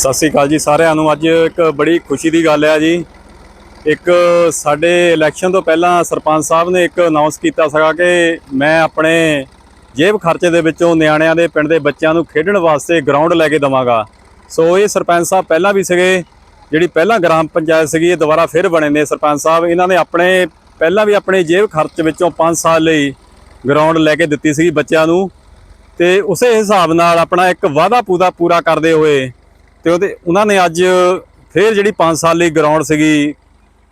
ਸਤਿ ਸ੍ਰੀ ਅਕਾਲ ਜੀ ਸਾਰਿਆਂ ਨੂੰ। ਅੱਜ ਇੱਕ ਬੜੀ ਖੁਸ਼ੀ ਦੀ ਗੱਲ ਹੈ ਜੀ। ਇੱਕ ਸਾਡੇ ਇਲੈਕਸ਼ਨ ਤੋਂ ਪਹਿਲਾਂ ਸਰਪੰਚ ਸਾਹਿਬ ਨੇ ਇੱਕ ਅਨਾਉਂਸ ਕੀਤਾ ਸੀਗਾ ਕਿ ਮੈਂ ਆਪਣੇ ਜੇਬ ਖਰਚੇ ਦੇ ਵਿੱਚੋਂ ਨਿਆਣਿਆਂ ਦੇ ਪਿੰਡ ਦੇ ਬੱਚਿਆਂ ਨੂੰ ਖੇਡਣ ਵਾਸਤੇ ਗਰਾਊਂਡ ਲੈ ਕੇ ਦਵਾਂਗਾ। ਸੋ ਇਹ ਸਰਪੰਚ ਸਾਹਿਬ ਪਹਿਲਾਂ ਵੀ ਸੀਗੇ। ਜਿਹੜੀ ਪਹਿਲਾਂ ਗ੍ਰਾਮ ਪੰਚਾਇਤ ਸੀਗੀ, ਇਹ ਦੁਬਾਰਾ ਫਿਰ ਬਣੇ ਨੇ ਸਰਪੰਚ ਸਾਹਿਬ। ਇਹਨਾਂ ਨੇ ਆਪਣੇ, ਪਹਿਲਾਂ ਵੀ ਆਪਣੇ ਜੇਬ ਖਰਚ ਵਿੱਚੋਂ 5 ਸਾਲ ਲਈ ਗਰਾਊਂਡ ਲੈ ਕੇ ਦਿੱਤੀ ਸੀ ਬੱਚਿਆਂ ਨੂੰ। ਤੇ ਉਸੇ ਹਿਸਾਬ ਨਾਲ ਆਪਣਾ ਇੱਕ ਵਾਅਦਾ ਪੂਰਾ ਪੂਰਾ ਕਰਦੇ ਹੋਏ ਤੇ ਉਹਦੇ ਉਹਨਾਂ ਨੇ ਅੱਜ ਫੇਰ ਜਿਹੜੀ 5 ਸਾਲ ਲਈ ਗਰਾਊਂਡ ਸੀਗੀ,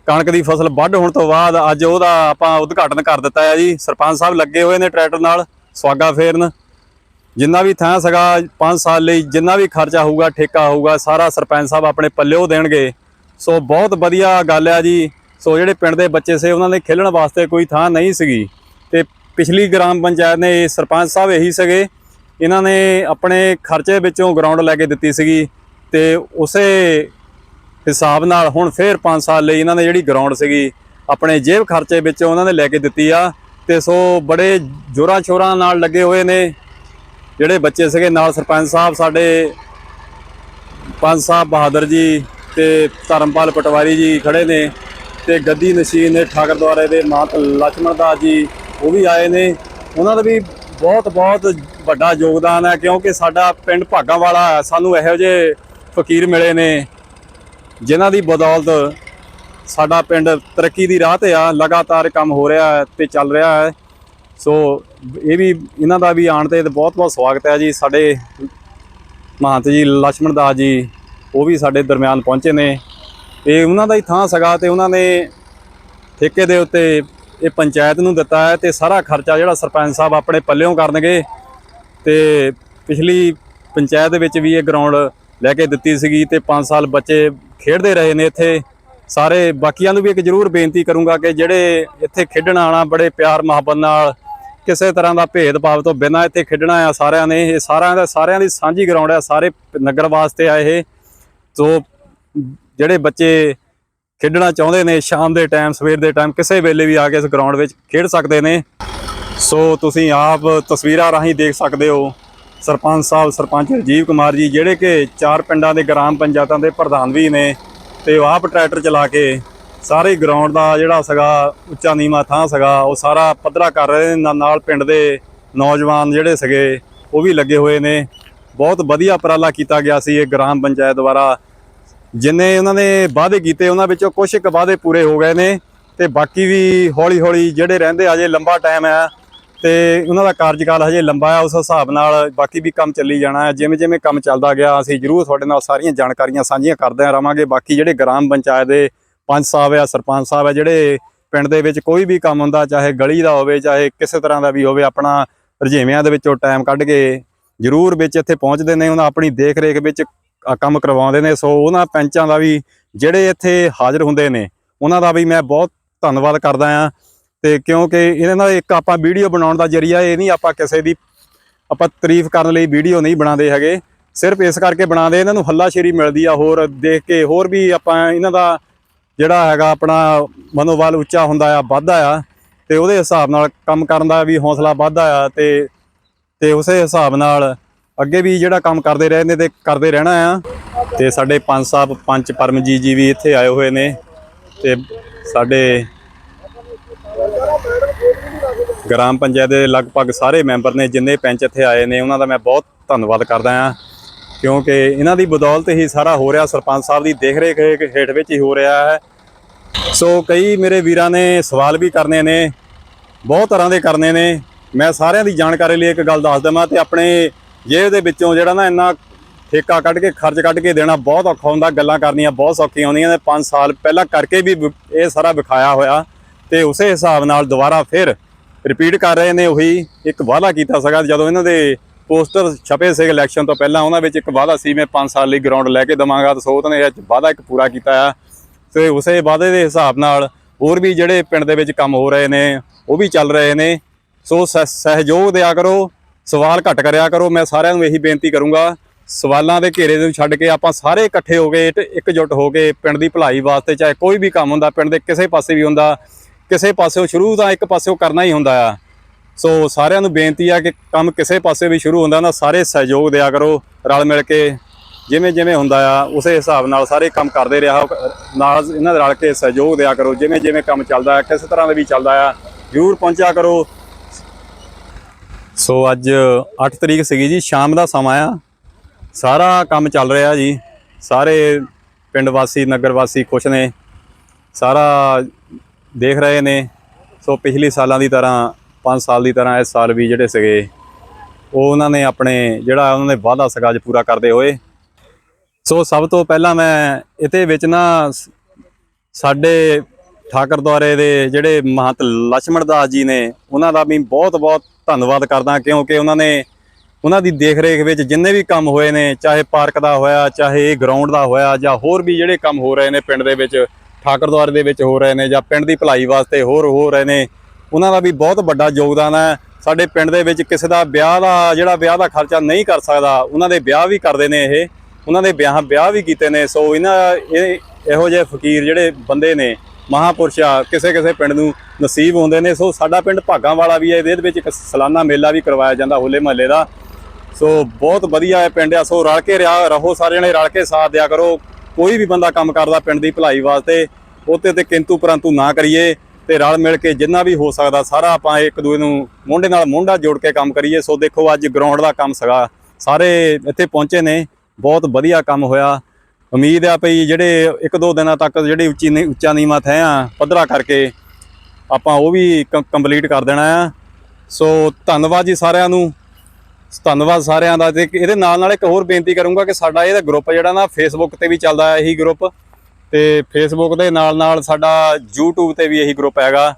ਕਣਕ ਦੀ ਫਸਲ ਵੱਢ ਹੋਣ ਤੋਂ ਬਾਅਦ ਅੱਜ ਉਹਦਾ ਆਪਾਂ ਉਦਘਾਟਨ ਕਰ ਦਿੱਤਾ ਹੈ ਜੀ। ਸਰਪੰਚ ਸਾਹਿਬ ਲੱਗੇ ਹੋਏ ਨੇ ਟਰੈਕਟਰ ਨਾਲ ਸਵਾਗਾ ਫੇਰਨ। ਜਿੰਨਾ ਵੀ ਥਾਂ ਸੀਗਾ 5 ਸਾਲ ਲਈ ਜਿੰਨਾ ਵੀ ਖਰਚਾ ਹੋਊਗਾ, ਠੇਕਾ ਹੋਊਗਾ, ਸਾਰਾ ਸਰਪੰਚ ਸਾਹਿਬ ਆਪਣੇ ਪੱਲਿਓ ਦੇਣਗੇ। ਸੋ ਬਹੁਤ ਵਧੀਆ ਗੱਲ ਆ ਜੀ। ਸੋ ਜਿਹੜੇ ਪਿੰਡ ਦੇ ਬੱਚੇ ਸੀ, ਉਹਨਾਂ ਦੇ ਖੇਲਣ ਵਾਸਤੇ ਕੋਈ ਥਾਂ ਨਹੀਂ ਸੀਗੀ। ਤੇ ਪਿਛਲੀ ਗ੍ਰਾਮ ਪੰਚਾਇਤ ਨੇ ਸਰਪੰਚ ਸਾਹਿਬ ਇਹੀ ਸੀਗੇ। ਇਹਨਾਂ ਨੇ ਆਪਣੇ ਖਰਚੇ ਵਿੱਚੋਂ ਗਰਾਊਂਡ ਲੈ ਕੇ ਦਿੱਤੀ ਸੀਗੀ। ਤੇ ਉਸੇ ਹਿਸਾਬ ਨਾਲ ਹੁਣ ਫੇਰ 5 ਸਾਲ ਲਈ ਇਹਨਾਂ ਨੇ ਜਿਹੜੀ ਗਰਾਊਂਡ ਸੀਗੀ, ਆਪਣੇ ਜੇਬ ਖਰਚੇ ਵਿੱਚ ਉਹਨਾਂ ਨੇ ਲੈ ਕੇ ਦਿੱਤੀ ਆ। ਤੇ ਸੋ ਬੜੇ ਜੋਰਾਂ ਸ਼ੋਰਾਂ ਨਾਲ ਲੱਗੇ ਹੋਏ ਨੇ ਜਿਹੜੇ ਬੱਚੇ ਸੀਗੇ ਨਾਲ ਸਰਪੰਚ ਸਾਹਿਬ, ਸਾਡੇ ਪੰਜ ਸਾਹਿਬ ਬਹਾਦਰ ਜੀ ਤੇ ਧਰਮਪਾਲ ਪਟਵਾਰੀ ਜੀ ਖੜੇ ਨੇ ਤੇ ਗੱਦੀ ਨਸ਼ੀਨ ਨੇ ਠਾਕਰ ਦੁਆਰੇ ਦੇ ਮਾਤ ਲక్ష్ਮਣ ਦਾਸ ਜੀ ਉਹ ਵੀ ਆਏ ਨੇ। ਉਹਨਾਂ ਦਾ ਵੀ ਬਹੁਤ ਬਹੁਤ ਵੱਡਾ ਯੋਗਦਾਨ ਹੈ ਕਿਉਂਕਿ ਸਾਡਾ ਪਿੰਡ ਭਾਗਾ ਵਾਲਾ ਸਾਨੂੰ ਇਹੋ ਜਿਹੇ ਫਕੀਰ ਮਿਲੇ ਨੇ, ਜਿਨ੍ਹਾਂ ਦੀ ਬਦੌਲਤ ਸਾਡਾ ਪਿੰਡ ਤਰੱਕੀ ਦੀ ਰਾਹ ਤੇ ਆ, ਲਗਾਤਾਰ ਕੰਮ ਹੋ ਰਿਹਾ ਹੈ ਤੇ ਚੱਲ ਰਿਹਾ ਹੈ। ਸੋ ਇਹ ਵੀ ਇਹਨਾਂ ਦਾ ਵੀ ਆਣ ਤੇ ਬਹੁਤ-ਬਹੁਤ ਸਵਾਗਤ ਹੈ ਜੀ। ਸਾਡੇ ਮਹੰਤ ਜੀ ਲక్ష్ਮਣ ਦਾਸ ਜੀ, ਉਹ ਵੀ ਸਾਡੇ ਦਰਮਿਆਨ ਪਹੁੰਚੇ ਨੇ। ਤੇ ਉਹਨਾਂ ਦਾ ਹੀ ਥਾਂ ਸਗਾ ਤੇ ਉਹਨਾਂ ਨੇ ਠੇਕੇ ਦੇ ਉੱਤੇ ਇਹ ਪੰਚਾਇਤ ਨੂੰ ਦਿੱਤਾ ਹੈ ਤੇ ਸਾਰਾ ਖਰਚਾ ਜਿਹੜਾ ਸਰਪੰਚ ਸਾਹਿਬ ਆਪਣੇ ਪੱਲਿਓਂ ਕਰਨਗੇ ਤੇ ਪਿਛਲੀ ਪੰਚਾਇਤ ਵਿੱਚ ਵੀ ਇਹ ਗਰਾਊਂਡ ਲੈ ਕੇ ਦਿੱਤੀ ਸੀਗੀ ਤੇ 5 ਸਾਲ ਬੱਚੇ ਖੇਡਦੇ ਰਹੇ ਨੇ ਇੱਥੇ। ਸਾਰੇ ਬਾਕੀਆਂ ਨੂੰ ਵੀ ਇੱਕ ਜ਼ਰੂਰ ਬੇਨਤੀ ਕਰੂੰਗਾ ਕਿ ਜਿਹੜੇ ਇੱਥੇ ਖੇਡਣ ਆਣਾ ਬੜੇ ਪਿਆਰ ਮੁਹੱਬਤ ਨਾਲ ਕਿਸੇ ਤਰ੍ਹਾਂ ਦਾ ਭੇਦਭਾਵ ਤੋਂ ਬਿਨਾਂ ਇੱਥੇ ਖੇਡਣਾ ਆ ਸਾਰਿਆਂ ਨੇ। ਇਹ ਸਾਰਿਆਂ ਦਾ ਸਾਰਿਆਂ ਦੀ ਸਾਂਝੀ ਗਰਾਊਂਡ ਆ, ਸਾਰੇ ਨਗਰ ਵਾਸਤੇ ਆ ਇਹ। ਸੋ ਜਿਹੜੇ ਬੱਚੇ ਖੇਡਣਾ ਚਾਹੁੰਦੇ ਨੇ, ਸ਼ਾਮ ਦੇ ਟਾਈਮ ਸਵੇਰ ਦੇ ਟਾਈਮ ਕਿਸੇ ਵੇਲੇ ਵੀ ਆ ਕੇ ਇਸ ਗਰਾਊਂਡ ਵਿੱਚ ਖੇਡ ਸਕਦੇ ਨੇ। ਸੋ ਤੁਸੀਂ ਆਪ ਤਸਵੀਰਾਂ ਰਾਹੀਂ ਦੇਖ ਸਕਦੇ ਹੋ। ਸਰਪੰਚ ਸਾਹਿਬ, ਸਰਪੰਚ ਰਜੀਵ ਕੁਮਾਰ ਜੀ, ਜਿਹੜੇ ਕਿ ਚਾਰ ਪਿੰਡਾਂ ਦੇ ਗ੍ਰਾਮ ਪੰਚਾਇਤਾਂ ਦੇ ਪ੍ਰਧਾਨ ਵੀ ਨੇ ਤੇ ਆਪ ਟਰੈਕਟਰ ਚਲਾ ਕੇ ਸਾਰੇ ਗਰਾਊਂਡ ਦਾ ਜਿਹੜਾ ਸੀਗਾ, ਉੱਚਾ ਨੀਵਾਂ ਥਾਂ ਸੀਗਾ, ਉਹ ਸਾਰਾ ਪੱਧਰਾ ਕਰ ਰਹੇ ਨੇ। ਨਾਲ- ਪਿੰਡ ਦੇ ਨੌਜਵਾਨ ਜਿਹੜੇ ਸੀਗੇ, ਉਹ ਵੀ ਲੱਗੇ ਹੋਏ ਨੇ। ਬਹੁਤ ਵਧੀਆ ਉਪਰਾਲਾ ਕੀਤਾ ਗਿਆ ਸੀ ਇਹ ਗ੍ਰਾਮ ਪੰਚਾਇਤ ਦੁਆਰਾ। ਜਿੰਨੇ ਉਹਨਾਂ ਨੇ ਵਾਅਦੇ ਕੀਤੇ, ਉਹਨਾਂ ਵਿੱਚੋਂ ਕੁਝ ਕੁ ਵਾਅਦੇ ਪੂਰੇ ਹੋ ਗਏ ਨੇ ਤੇ ਬਾਕੀ ਵੀ ਹੌਲੀ ਹੌਲੀ ਜਿਹੜੇ ਰਹਿੰਦੇ ਅਜੇ ਲੰਬਾ ਟਾਈਮ ਹੈ। ਤੇ ਉਹਨਾਂ ਦਾ ਕਾਰਜਕਾਲ ਹਜੇ ਲੰਬਾ ਹੈ ਉਸ ਹਿਸਾਬ ਨਾਲ ਬਾਕੀ ਵੀ ਕੰਮ ਚੱਲੀ ਜਾਣਾ ਹੈ। ਜਿਵੇਂ ਜਿਵੇਂ ਕੰਮ ਚੱਲਦਾ ਗਿਆ, ਅਸੀਂ ਜਰੂਰ ਤੁਹਾਡੇ ਨਾਲ ਸਾਰੀਆਂ ਜਾਣਕਾਰੀਆਂ ਸਾਂਝੀਆਂ ਕਰਦੇ ਰਹਾਂਗੇ ਬਾਕੀ ਜਿਹੜੇ ਗ੍ਰਾਮ ਪੰਚਾਇਤ ਦੇ ਪੰਚ ਸਾਹਿਬ ਆ, ਸਰਪੰਚ ਸਾਹਿਬ ਆ, ਜਿਹੜੇ ਪਿੰਡ ਦੇ ਵਿੱਚ ਕੋਈ ਵੀ ਕੰਮ ਹੁੰਦਾ, ਚਾਹੇ ਗਲੀ ਦਾ ਹੋਵੇ, ਚਾਹੇ ਕਿਸੇ ਤਰ੍ਹਾਂ ਦਾ ਵੀ ਹੋਵੇ, ਆਪਣਾ ਰੁਝੇਵਿਆਂ ਦੇ ਵਿੱਚੋਂ ਟਾਈਮ ਕੱਢ ਕੇ ਜਰੂਰ ਵਿੱਚ ਇੱਥੇ ਪਹੁੰਚਦੇ ਨੇ। ਉਹਨਾਂ ਆਪਣੀ ਦੇਖ ਰੇਖ ਵਿੱਚ ਕੰਮ ਕਰਵਾਉਂਦੇ ਨੇ। ਸੋ ਉਹਨਾਂ ਪੈਂਚਾਂ ਦਾ ਵੀ ਜਿਹੜੇ ਇੱਥੇ ਹਾਜ਼ਰ ਹੁੰਦੇ ਨੇ, ਉਹਨਾਂ ਦਾ ਵੀ ਮੈਂ ਬਹੁਤ ਧੰਨਵਾਦ ਕਰਦਾ ਆ। ਤੇ ਕਿਉਂਕਿ ਇਹਨਾਂ ਦਾ ਇੱਕ ਆਪਾਂ ਵੀਡੀਓ ਬਣਾਉਣ ਦਾ ਜਰੀਆ ਇਹ ਨਹੀਂ ਆਪਾਂ ਕਿਸੇ ਦੀ ਆਪਾਂ ਤਾਰੀਫ ਕਰਨ ਲਈ ਵੀਡੀਓ ਨਹੀਂ ਬਣਾਉਂਦੇ ਹੈਗੇ। ਸਿਰਫ ਇਸ ਕਰਕੇ ਬਣਾਉਂਦੇ, ਇਹਨਾਂ ਨੂੰ ਹੱਲਾਸ਼ੇਰੀ ਮਿਲਦੀ ਆ ਹੋਰ ਦੇਖ ਕੇ ਹੋਰ ਵੀ ਆਪਾਂ ਇਹਨਾਂ ਦਾ ਜਿਹੜਾ ਹੈਗਾ ਆਪਣਾ ਮਨੋਬਲ ਉੱਚਾ ਹੁੰਦਾ ਆ, ਵੱਧਦਾ ਆ ਤੇ ਉਹਦੇ ਹਿਸਾਬ ਨਾਲ ਕੰਮ ਕਰਨ ਦਾ ਵੀ ਹੌਸਲਾ ਵੱਧਦਾ ਆ ਤੇ ਤੇ ਉਸੇ ਹਿਸਾਬ ਨਾਲ ਅੱਗੇ ਵੀ ਜਿਹੜਾ ਕੰਮ ਕਰਦੇ ਰਹਿੰਦੇ ਨੇ ਤੇ ਕਰਦੇ ਰਹਿਣਾ ਆ। ਤੇ ਸਾਡੇ ਪੰਜ ਸਾਹਿਬ ਪੰਚ ਪਰਮਜੀਤ ਜੀ ਵੀ ਇੱਥੇ ਆਏ ਹੋਏ ਨੇ ਤੇ ਸਾਡੇ ਗ੍ਰਾਮ ਪੰਚਾਇਤ ਦੇ ਲਗਭਗ ਸਾਰੇ ਮੈਂਬਰ ਨੇ ਜਿੰਨੇ ਪੈਂਚ ਇੱਥੇ ਆਏ ਨੇ, ਉਹਨਾਂ ਦਾ ਮੈਂ ਬਹੁਤ ਧੰਨਵਾਦ ਕਰਦਾ ਹਾਂ। ਕਿਉਂਕਿ ਇਹਨਾਂ ਦੀ ਬਦੌਲਤ ਹੀ ਸਾਰਾ ਹੋ ਰਿਹਾ, ਸਰਪੰਚ ਸਾਹਿਬ ਦੀ ਦੇਖ ਰੇਖ ਹੇਠ ਵਿੱਚ ਹੀ ਹੋ ਰਿਹਾ ਹੈ। ਸੋ ਕਈ ਮੇਰੇ ਵੀਰਾਂ ਨੇ ਸਵਾਲ ਵੀ ਕਰਨੇ ਨੇ, ਬਹੁਤ ਤਰ੍ਹਾਂ ਦੇ ਕਰਨੇ ਨੇ। ਮੈਂ ਸਾਰਿਆਂ ਦੀ ਜਾਣਕਾਰੀ ਲਈ ਇੱਕ ਗੱਲ ਦੱਸ ਦਵਾਂ ਤੇ ਆਪਣੇ ਜੇਬ ਦੇ ਵਿੱਚੋਂ ਜਿਹੜਾ ਨਾ ਇੰਨਾ ਠੇਕਾ ਕੱਢ ਕੇ, ਖਰਚ ਕੱਢ ਕੇ ਦੇਣਾ ਬਹੁਤ ਔਖਾ ਹੁੰਦਾ, ਗੱਲਾਂ ਕਰਨੀਆਂ ਬਹੁਤ ਸੌਖੀਆਂ ਹੁੰਦੀਆਂ ਨੇ। 5 ਸਾਲ ਪਹਿਲਾਂ ਕਰਕੇ ਵੀ ਇਹ ਸਾਰਾ ਵਿਖਾਇਆ ਹੋਇਆ ਤੇ ਉਸੇ ਹਿਸਾਬ ਨਾਲ ਦੁਬਾਰਾ ਫਿਰ ਰਿਪੀਟ ਕਰ ਰਹੇ ਨੇ, ਉਹੀ ਇੱਕ ਵਾਅਦਾ ਕੀਤਾ ਸੀਗਾ, ਜਦੋਂ ਇਹਨਾਂ ਦੇ ਪੋਸਟਰ ਛਪੇ ਸੀ ਇਲੈਕਸ਼ਨ ਤੋਂ ਪਹਿਲਾਂ, ਉਹਨਾਂ ਵਿੱਚ ਇੱਕ ਵਾਅਦਾ ਸੀ, ਮੈਂ 5 ਸਾਲ ਲਈ ਗਰਾਊਂਡ ਲੈ ਕੇ ਦਵਾਂਗਾ ਤੇ ਸੋ ਉਹਨਾਂ ਨੇ ਇਹ ਵਾਅਦਾ ਇੱਕ ਪੂਰਾ ਕੀਤਾ ਆ। ਤੇ ਉਸੇ ਵਾਅਦੇ ਦੇ ਹਿਸਾਬ ਨਾਲ ਹੋਰ ਵੀ ਜਿਹੜੇ ਪਿੰਡ ਦੇ ਵਿੱਚ ਕੰਮ ਹੋ ਰਹੇ ਨੇ, ਉਹ ਵੀ ਚੱਲ ਰਹੇ ਨੇ। ਸੋ ਸਹਿ- ਸਹਿਯੋਗ ਦਿਆ ਕਰੋ, ਸਵਾਲ ਘੱਟ ਕਰਿਆ ਕਰੋ, ਮੈਂ ਸਾਰਿਆਂ ਨੂੰ ਇਹੀ ਬੇਨਤੀ ਕਰੂੰਗਾ, ਸਵਾਲਾਂ ਦੇ ਘੇਰੇ ਨੂੰ ਛੱਡ ਕੇ ਆਪਾਂ ਸਾਰੇ ਇਕੱਠੇ ਹੋ ਕੇ ਤੇ ਇਕਜੁੱਟ ਹੋ ਕੇ ਪਿੰਡ ਦੀ ਭਲਾਈ ਵਾਸਤੇ, ਚਾਹੇ ਕੋਈ ਵੀ ਕੰਮ ਹੁੰਦਾ, ਪਿੰਡ ਦੇ ਕਿਸੇ ਪਾਸੇ ਵੀ ਹੁੰਦਾ ਕਿਸੇ ਪਾਸਿਓਂ ਸ਼ੁਰੂ ਤਾਂ ਇੱਕ ਪਾਸਿਓਂ ਕਰਨਾ ਹੀ ਹੁੰਦਾ ਆ। ਸੋ ਸਾਰਿਆਂ ਨੂੰ ਬੇਨਤੀ ਆ ਕਿ ਕੰਮ ਕਿਸੇ ਪਾਸੇ ਵੀ ਸ਼ੁਰੂ ਹੁੰਦਾ ਨਾ, ਸਾਰੇ ਸਹਿਯੋਗ ਦਿਆ ਕਰੋ, ਰਲ ਮਿਲ ਕੇ ਜਿਵੇਂ ਜਿਵੇਂ ਹੁੰਦਾ ਆ, ਉਸੇ ਹਿਸਾਬ ਨਾਲ ਸਾਰੇ ਕੰਮ ਕਰਦੇ ਰਿਹਾ, ਨਾਲ ਇਹਨਾਂ ਦੇ ਰਲ ਕੇ ਸਹਿਯੋਗ ਦਿਆ ਕਰੋ, ਜਿਵੇਂ ਜਿਵੇਂ ਕੰਮ ਚੱਲਦਾ ਆ, ਕਿਸ ਤਰ੍ਹਾਂ ਦਾ ਵੀ ਚੱਲਦਾ ਆ, ਜ਼ਰੂਰ ਪਹੁੰਚਿਆ ਕਰੋ। ਸੋ ਅੱਜ 8 ਤਰੀਕ ਸੀਗੀ ਜੀ, ਸ਼ਾਮ ਦਾ ਸਮਾਂ ਆ। ਸਾਰਾ ਕੰਮ ਚੱਲ ਰਿਹਾ ਜੀ। ਸਾਰੇ ਪਿੰਡ ਵਾਸੀ, ਨਗਰ ਵਾਸੀ ਖੁਸ਼ ਨੇ। ਸਾਰਾ ਦੇਖ ਰਹੇ ਨੇ। ਸੋ ਪਿਛਲੇ ਸਾਲਾਂ ਦੀ ਤਰ੍ਹਾਂ 5 ਸਾਲ ਦੀ ਤਰ੍ਹਾਂ ਇਸ ਸਾਲ ਵੀ ਜਿਹੜੇ ਸੀਗੇ, ਉਹ ਉਹਨਾਂ ਨੇ ਆਪਣੇ ਜਿਹੜਾ ਉਹਨਾਂ ਨੇ ਵਾਅਦਾ ਸੀਗਾ ਪੂਰਾ ਕਰਦੇ ਹੋਏ। ਸੋ ਸਭ ਤੋਂ ਪਹਿਲਾਂ ਮੈਂ ਇਤੇ ਵਿੱਚ ਨਾ ਸਾਡੇ ਠਾਕਰ ਦੁਆਰੇ ਦੇ ਜਿਹੜੇ ਮਹੰਤ ਲక్ష్ਮਣ ਦਾਸ ਜੀ ਨੇ, ਉਹਨਾਂ ਦਾ ਵੀ ਬਹੁਤ ਬਹੁਤ ਧੰਨਵਾਦ ਕਰਦਾ, ਕਿਉਂਕਿ ਉਹਨਾਂ ਨੇ ਉਹਨਾਂ ਦੀ ਦੇਖ ਰੇਖ ਵਿੱਚ ਜਿੰਨੇ ਵੀ ਕੰਮ ਹੋਏ ਨੇ, ਚਾਹੇ ਪਾਰਕ ਦਾ ਹੋਇਆ, ਚਾਹੇ ਗਰਾਊਂਡ ਦਾ ਹੋਇਆ, ਜਾਂ ਹੋਰ ਵੀ ਜਿਹੜੇ ਕੰਮ ਹੋ ਰਹੇ ਨੇ ਪਿੰਡ ਦੇ ਵਿੱਚ ਠਾਕਰ ਦੇ ਵਿੱਚ ਹੋ ਰਹੇ ਨੇ ਜਾਂ ਪਿੰਡ ਦੀ ਭਲਾਈ ਵਾਸਤੇ ਹੋਰ ਹੋ ਰਹੇ ਨੇ, ਉਹਨਾਂ ਦਾ ਵੀ ਬਹੁਤ ਵੱਡਾ ਯੋਗਦਾਨ ਹੈ। ਸਾਡੇ ਪਿੰਡ ਦੇ ਵਿੱਚ ਕਿਸੇ ਦਾ ਵਿਆਹ ਦਾ, ਜਿਹੜਾ ਵਿਆਹ ਦਾ ਖਰਚਾ ਨਹੀਂ ਕਰ ਸਕਦਾ, ਉਹਨਾਂ ਦੇ ਵਿਆਹ ਵੀ ਕਰਦੇ ਨੇ ਇਹ, ਉਹਨਾਂ ਦੇ ਵਿਆਹ ਵਿਆਹ ਵੀ ਕੀਤੇ ਨੇ। ਸੋ ਇਹਨਾਂ, ਇਹ ਇਹੋ ਜਿਹੇ ਫਕੀਰ ਜਿਹੜੇ ਬੰਦੇ ਨੇ, ਮਹਾਪੁਰਸ਼ ਆ, ਕਿਸੇ ਕਿਸੇ ਪਿੰਡ ਨੂੰ ਨਸੀਬ ਹੁੰਦੇ ਨੇ। ਸੋ ਸਾਡਾ ਪਿੰਡ ਭਾਗਾਂ ਵਾਲਾ ਵੀ ਹੈ, ਇਹਦੇ ਵਿੱਚ ਇੱਕ ਸਾਲਾਨਾ ਮੇਲਾ ਵੀ ਕਰਵਾਇਆ ਜਾਂਦਾ ਹੋਲੇ ਮਹੱਲੇ ਦਾ। ਸੋ ਬਹੁਤ ਵਧੀਆ ਹੈ ਪਿੰਡ ਆ। ਸੋ ਰਲ ਕੇ ਰਿਹਾ, ਰਹੋ ਸਾਰੇ ਜਣੇ ਰਲ ਕੇ ਸਾਥ ਦਿਆ ਕਰੋ। ਕੋਈ ਵੀ ਬੰਦਾ ਕੰਮ ਕਰਦਾ ਪਿੰਡ ਦੀ ਭਲਾਈ ਵਾਸਤੇ, ਉਹਤੇ ਤੇ ਕਿੰਤੂ ਪਰੰਤੂ ਨਾ ਕਰੀਏ ਤੇ ਰਲ ਮਿਲ ਕੇ ਜਿੰਨਾ ਵੀ ਹੋ ਸਕਦਾ ਸਾਰਾ ਆਪਾਂ ਇੱਕ ਦੂਜੇ ਨੂੰ ਮੋਢੇ ਨਾਲ ਮੋਢਾ ਜੋੜ ਕੇ ਕੰਮ ਕਰੀਏ। ਸੋ ਦੇਖੋ ਅੱਜ ਗਰਾਊਂਡ ਦਾ ਕੰਮ ਸੀਗਾ। ਸਾਰੇ ਇੱਥੇ ਪਹੁੰਚੇ ਨੇ। ਬਹੁਤ ਵਧੀਆ ਕੰਮ ਹੋਇਆ। ਉਮੀਦ ਆ ਭਈ ਜਿਹੜੇ ਇੱਕ ਦੋ ਦਿਨਾਂ ਤੱਕ ਜਿਹੜੀ ਉੱਚੀ ਨੀ- ਉੱਚਾ ਨੀਵਾਂ ਥੈ ਆ ਪੱਧਰਾ ਕਰਕੇ ਆਪਾਂ ਉਹ ਵੀ ਕੰਪਲੀਟ ਕਰ ਦੇਣਾ ਆ। ਸੋ ਧੰਨਵਾਦ ਜੀ ਸਾਰਿਆਂ ਨੂੰ। ਧੰਨਵਾਦ ਸਾਰਿਆਂ ਦਾ ਤੇ ਇਹਦੇ ਨਾਲ ਨਾਲ ਇੱਕ ਹੋਰ ਬੇਨਤੀ ਕਰੂੰਗਾ ਕਿ ਸਾਡਾ ਇਹਦਾ ਗਰੁੱਪ ਜਿਹੜਾ ਨਾ ਫੇਸਬੁੱਕ ਤੇ ਵੀ ਚੱਲਦਾ ਹੈ, ਇਹੀ ਗਰੁੱਪ ਤੇ ਫੇਸਬੁੱਕ ਦੇ ਨਾਲ ਨਾਲ ਸਾਡਾ YouTube ਤੇ ਵੀ ਇਹੀ ਗਰੁੱਪ ਹੈਗਾ।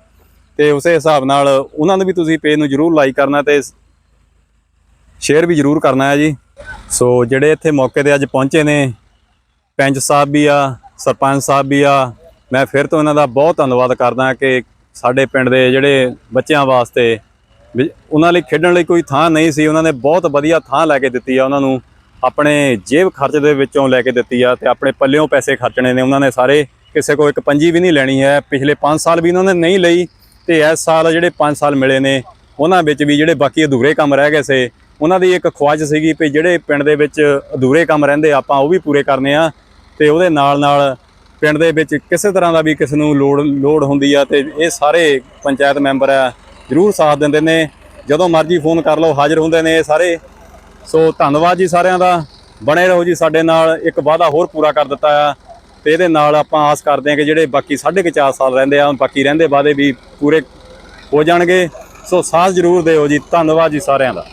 ਤੇ ਉਸੇ ਹਿਸਾਬ ਨਾਲ ਉਹਨਾਂ ਨੂੰ ਵੀ ਤੁਸੀਂ ਪੇਜ ਨੂੰ ਜਰੂਰ ਲਾਈਕ ਕਰਨਾ ਤੇ ਸ਼ੇਅਰ ਵੀ ਜਰੂਰ ਕਰਨਾ ਹੈ ਜੀ। ਸੋ ਜਿਹੜੇ ਇੱਥੇ ਮੌਕੇ ਤੇ ਅੱਜ ਪਹੁੰਚੇ ਨੇ, ਪੈਂਚ ਸਾਹਿਬ ਵੀ ਆ, ਸਰਪੰਚ ਸਾਹਿਬ ਵੀ ਆ, ਮੈਂ ਫਿਰ ਤੋਂ ਇਹਨਾਂ ਦਾ ਬਹੁਤ ਧੰਨਵਾਦ ਕਰਦਾ ਕਿ ਸਾਡੇ ਪਿੰਡ ਦੇ ਜਿਹੜੇ ਬੱਚਿਆਂ ਵਾਸਤੇ ਵੀ ਉਹਨਾਂ ਲਈ ਖੇਡਣ ਲਈ ਕੋਈ ਥਾਂ ਨਹੀਂ ਸੀ। ਉਹਨਾਂ ਨੇ ਬਹੁਤ ਵਧੀਆ ਥਾਂ ਲੈ ਕੇ ਦਿੱਤੀ ਆ। ਉਹਨਾਂ ਨੂੰ ਆਪਣੇ ਜੇਬ ਖਰਚ ਦੇ ਵਿੱਚੋਂ ਲੈ ਕੇ ਦਿੱਤੀ ਆ ਤੇ ਆਪਣੇ ਪੱਲਿਓਂ ਪੈਸੇ ਖਰਚਣੇ ਨੇ। ਉਹਨਾਂ ਨੇ ਸਾਰੇ ਕਿਸੇ ਕੋਲ ਇੱਕ ਪੰਜੀ ਵੀ ਨਹੀਂ ਲੈਣੀ ਹੈ। ਪਿਛਲੇ 5 ਸਾਲ ਵੀ ਉਹਨਾਂ ਨੇ ਨਹੀਂ ਲਈ ਤੇ ਇਸ ਸਾਲ ਜਿਹੜੇ 5 ਸਾਲ ਮਿਲੇ ਨੇ, ਉਹਨਾਂ ਵਿੱਚ ਵੀ ਜਿਹੜੇ ਬਾਕੀ ਅਧੂਰੇ ਕੰਮ ਰਹਿ ਗਏ ਸੇ, ਉਹਨਾਂ ਦੀ ਇੱਕ ਖੁਆਇਸ਼ ਸੀਗੀ ਵੀ ਜਿਹੜੇ ਪਿੰਡ ਦੇ ਵਿੱਚ ਅਧੂਰੇ ਕੰਮ ਰਹਿੰਦੇ ਆਪਾਂ ਉਹ ਵੀ ਪੂਰੇ ਕਰਨੇ ਆ ਤੇ ਉਹਦੇ ਨਾਲ ਨਾਲ ਪਿੰਡ ਦੇ ਵਿੱਚ ਕਿਸੇ ਤਰ੍ਹਾਂ ਦਾ ਵੀ ਕਿਸ ਨੂੰ ਲੋੜ ਲੋੜ ਹੁੰਦੀ ਆ ਤੇ ਇਹ ਸਾਰੇ ਪੰਚਾਇਤ ਮੈਂਬਰ ਆ ਜ਼ਰੂਰ ਸਾਥ ਦਿੰਦੇ ਨੇ। ਜਦੋਂ ਮਰਜ਼ੀ ਫੋਨ ਕਰ ਲਓ, ਹਾਜ਼ਰ ਹੁੰਦੇ ਨੇ ਇਹ ਸਾਰੇ। ਸੋ ਧੰਨਵਾਦ ਜੀ ਸਾਰਿਆਂ ਦਾ। ਬਣੇ ਰਹੋ ਜੀ ਸਾਡੇ ਨਾਲ। ਇੱਕ ਵਾਅਦਾ ਹੋਰ ਪੂਰਾ ਕਰ ਦਿੱਤਾ ਆ। ਤੇ ਇਹਦੇ ਨਾਲ ਆਪਾਂ ਆਸ ਕਰਦੇ ਹਾਂ ਕਿ ਜਿਹੜੇ ਬਾਕੀ ਸਾਢੇ ਕੁ ਚਾਰ ਸਾਲ ਰਹਿੰਦੇ ਆ, ਬਾਕੀ ਰਹਿੰਦੇ ਵਾਅਦੇ ਵੀ ਪੂਰੇ ਹੋ ਜਾਣਗੇ। ਸੋ ਸਾਥ ਜ਼ਰੂਰ ਦਿਓ ਜੀ। ਧੰਨਵਾਦ ਜੀ ਸਾਰਿਆਂ ਦਾ।